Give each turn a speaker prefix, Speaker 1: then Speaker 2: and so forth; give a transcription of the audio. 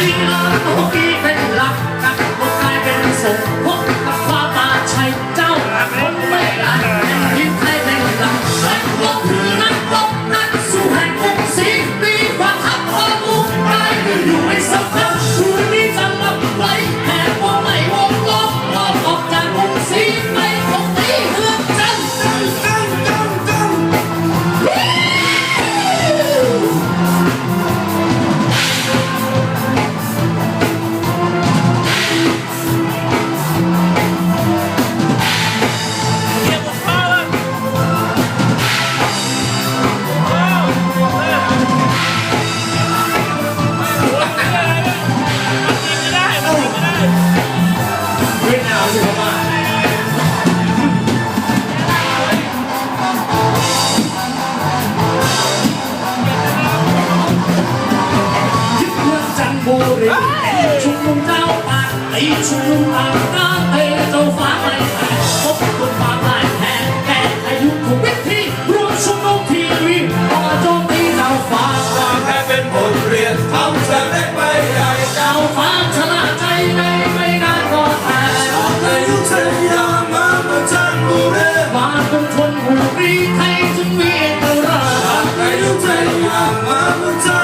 Speaker 1: ลีลาโตกีเป็นหลั ทบุรีชุมนุมเจ้าป่าตีชุมนุมต่างกาเตะเจ้าฟ้าไม่แพ้พบคนฟ้าไม่แพ้แก้ไขยุคทุกวิธีรวมชุมนุมทีวีต่อโจมตีเจ้าฟ้า
Speaker 2: ความแพ้เป็นบทเรียนทำจากเล็กไปใหญ่
Speaker 1: เจ้าฟ้าชนะใจในไม่นานก็แพ้
Speaker 2: ในยุคสยามมาเมืองจันบุรี
Speaker 1: มาเป็นคนหูรีไทยจึงมีเอกราช
Speaker 2: ในยุคสยามมาเมืองจัน